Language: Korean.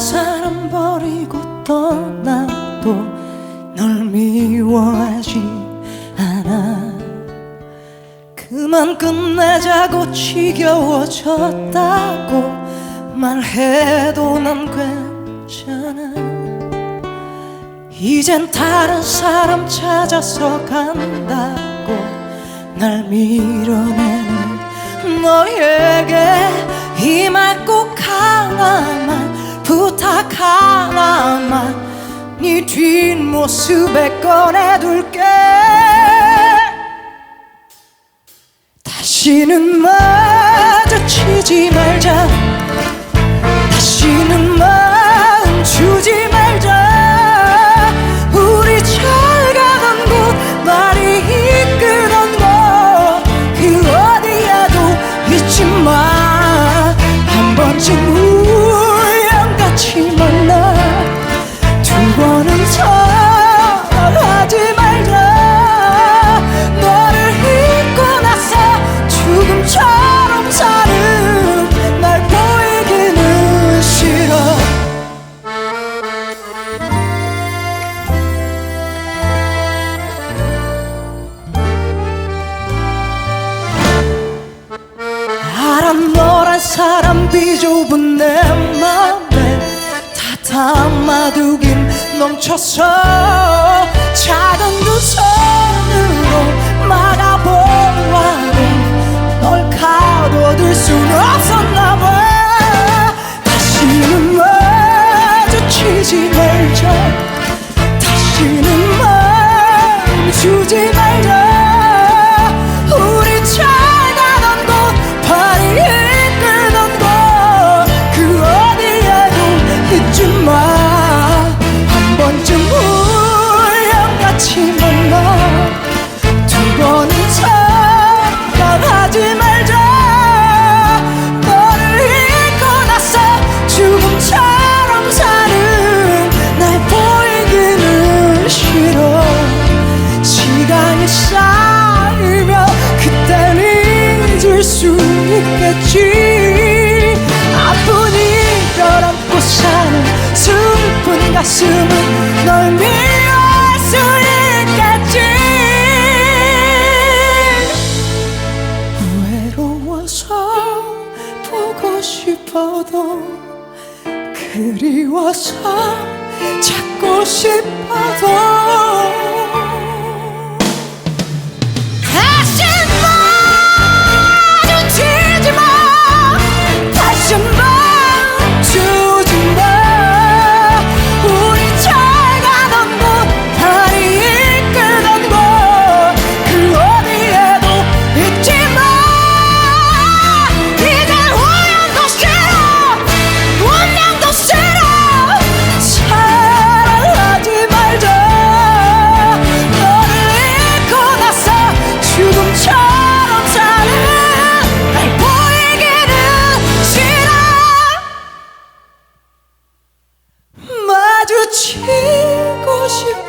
사람 버리고 떠나도 널 미워하지 않아. 그만 끝내자고 지겨워졌다고 말해도 난 괜찮아. 이젠 다른 사람 찾아서 간다고 날 밀어내는 너에게 이 말 꼭 하나만 부탁 하나만 네 뒷모습에 꺼내둘게. 다시는 마주치지 말자. 다시는 마음 주지 좁은 내 맘에 다 담아두긴 넘쳐서 작은 두손 가슴은 널 있겠지. 외로워서 보고 싶어도 그리워서 찾고 싶어도 마주치고 싶어